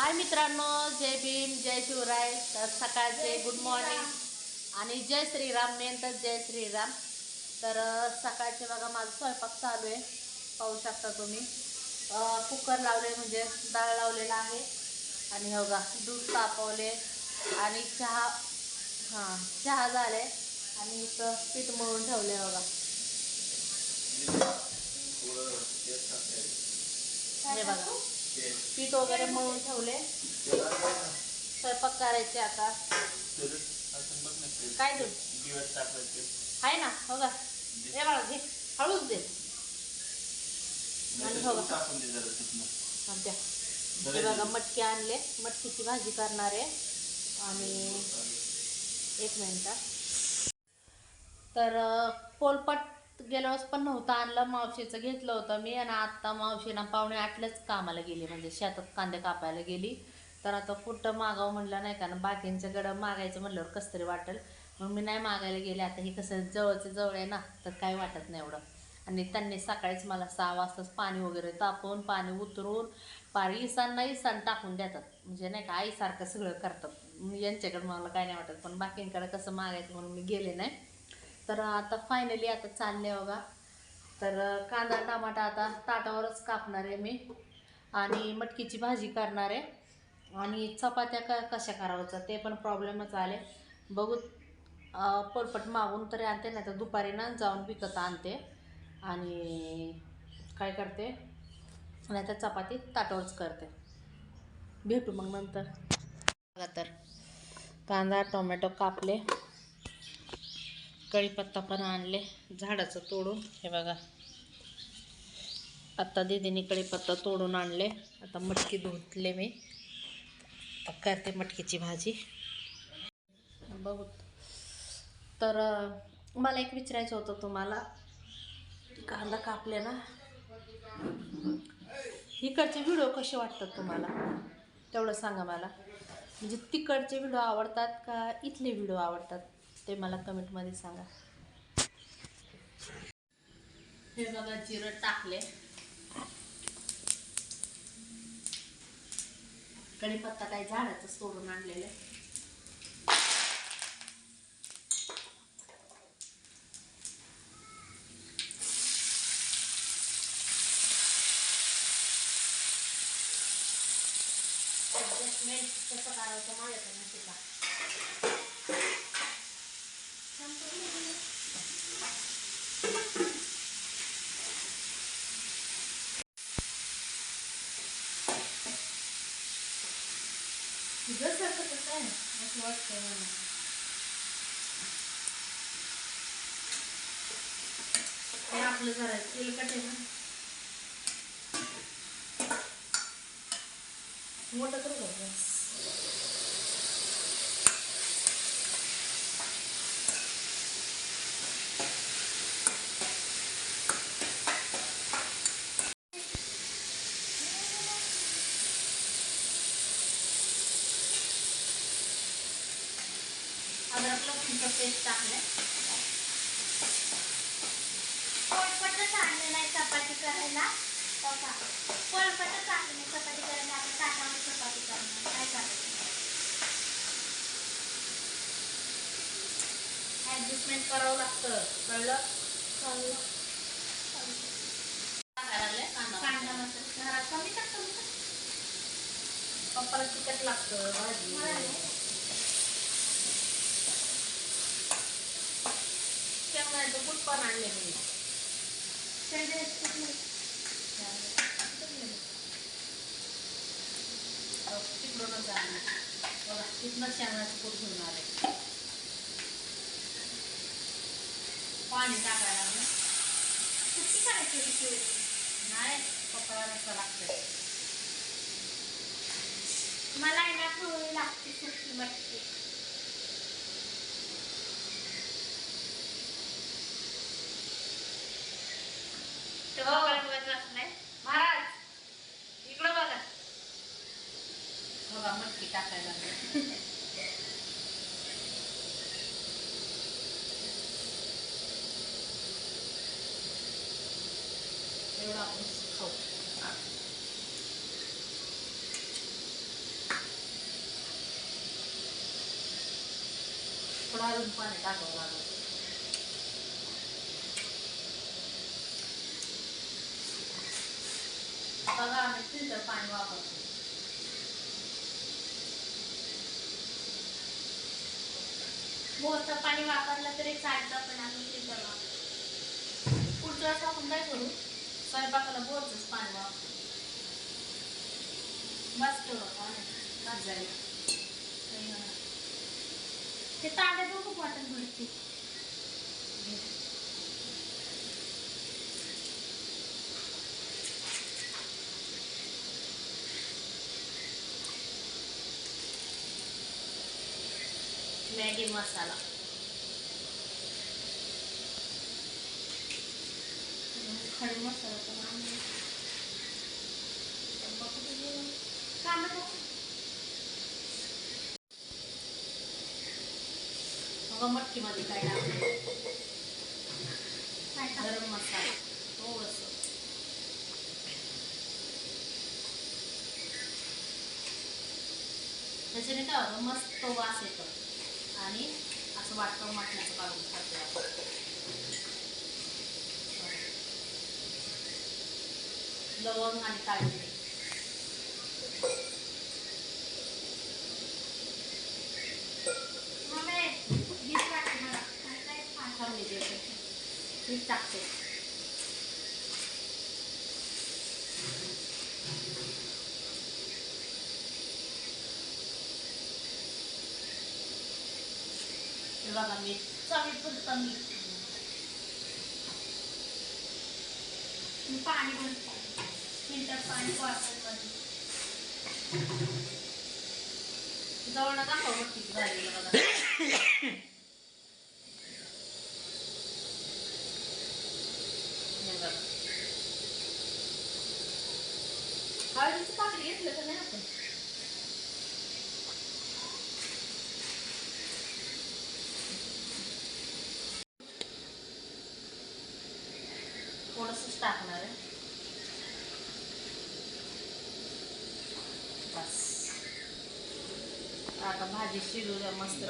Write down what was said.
हाय मित्रांनो जय भीम जय शिवराय. तर सकाळचे गुड मॉर्निंग आणि जय श्रीराम मेन तर जय श्रीराम. तर सकाळचे बघा माझा स्वयंपाक चालू आहे. पाहू शकता तुम्ही. कुकर लावले म्हणजे डाळ लावलेला आहे. आणि हो बघा दूध तापवले. आणि चहा हां चहा झाले. आणि इथं पीठ मळून ठेवले बघा. हे बघा. पीठ वगैरे मळून ठेवले. स्वयंपाक करायचे आता. काय दूध? आहे ना हो का? हे बघा घे. हळूच दे. आणि हो बघा बघा मटकी आणले. मटकीची भाजी करणार आहे. आणि एक मिनटं. तर पोलपट गेल्या वेळेस पण नव्हतं आणलं मावशीचं घेतलं होतं मी आणि आत्ता मावशीना पाहुणे आठलाच कामाला गेली म्हणजे शेतात कांदे कापायला गेली. तर आता कुठं मागावं म्हणलं नाही का ना बाकींच्याकडं मागायचं म्हणल्यावर कसं तरी वाटेल. मग मी नाही मागायला गेले आता हे कसं जवळचं जवळ आहे ना तर काही वाटत नाही एवढं. आणि त्यांनी सकाळीच मला सहा वाजताच पाणी वगैरे तापवून पाणी उतरून पार इसांना इसान टाकून देतात. म्हणजे नाही का आईसारखं सगळं करतात. यांच्याकडं मला काय नाही वाटत पण बाकींकडं कसं मागायचं म्हणून मी गेले नाही. तर आता फायनली आता चालले बघा. तर कांदा टमाटा आता ताटावरच कापणार आहे मी. आणि मटकीची भाजी करणार आहे. आणि चपात्या क कशा करावचं ते पण प्रॉब्लेमच आले. बघू पोलपट मागून तरी आणते नाही तर दुपारी ना जाऊन विकत आणते. आणि काय करते नाही तर चपाती ताटावरच करते. भेटू मग नंतर. बघा तर कांदा टोमॅटो कापले. कढीपत्ता पण आणले झाडाचं तोडून. हे बघा. आत्ता दिदीने कढीपत्ता तोडून आणले. आता मटकी धुतले मी. आता करते मटकीची भाजी. बघू. तर मला एक विचारायचं होतं तुम्हाला. कांदा कापले ना? इकडचे व्हिडिओ कसे वाटतात तुम्हाला? तेवढं सांगा मला. म्हणजे तिकडचे व्हिडिओ आवडतात का इथले व्हिडिओ आवडतात? ते मला कमेंटमध्ये सांगा. हे बघा जिरं टाकले. कढीपत्ता काही झाडाचं सोडून आणलेलं आहे. कसं करायचं माझ्याकडे का तुझ्यासारखं कसं आहे असं वाटतंय मला हे आपलं जरा तेलकट आहे ना मोठं तर अद्रक लसूणचं पेस्ट टाकलं पोळपटच आणलं नाही चपाती करायला. बघा पोळपटच आणलं नाही चपाती करायला. आपण ताटावर चपाती करणार. काय करायचं? ॲडजस्टमेंट करावं लागतं. कळलं? लागले कांदा मसाला. कमी टाक कमी टाक. पप्पाला तिखट लागतं भाजी मला नाही. शेंगदाण्याचं कूट पण आणले मी शेंगदाण्याचं कूट नाही. तिकडूनच आणले बघा तिथनं शेंगदाण्याचं कूट घेऊन आले पाणी टाकायला लागलं सुकी करायची होती नाही पप्पाला रस्ता लागतं मला आहे ना लागते सुट्टी मटकी. kita kena. Kalau rumah ni tak kalau. Apa kami tu depan wapak tu. बोरचं पाणी वापरलं तरी चालतं पण आम्ही फिल्टर वापरतो पुढच्या वेळेस आपण काय करू? स्वयंपाकाला बोरचंच पाणी वापरू. मस्त ठेवलं पाणी बस जाईल काही नाही. ते तांदे पण खूप भरते मॅगी मसाला. खडे मसाला पण आणले. मग मटकीमध्ये काय टाकलं? गरम मसाला. थोडंसं त्याच्याने काय होतं? मस्त वास येतो. आणि असं वाटतं मटणाचं काढून खातो. लवंग आणि काळी टाकते. मम्मी, भीती वाटते मला. काय काय खायचं? थांबली देते मीठ टाकते हे बघा मीठ चवीपुरतं मीठ मी पाणी पण फिल्टर पाणी वापरतो जवळ दाखव बघ किती झालेलं बघा. हे बघा. हळदीचं पाकिट घेतलं का नाही आपण? थोडंसंच टाकणार आहे. बस. आता भाजी शिजू द्या मस्त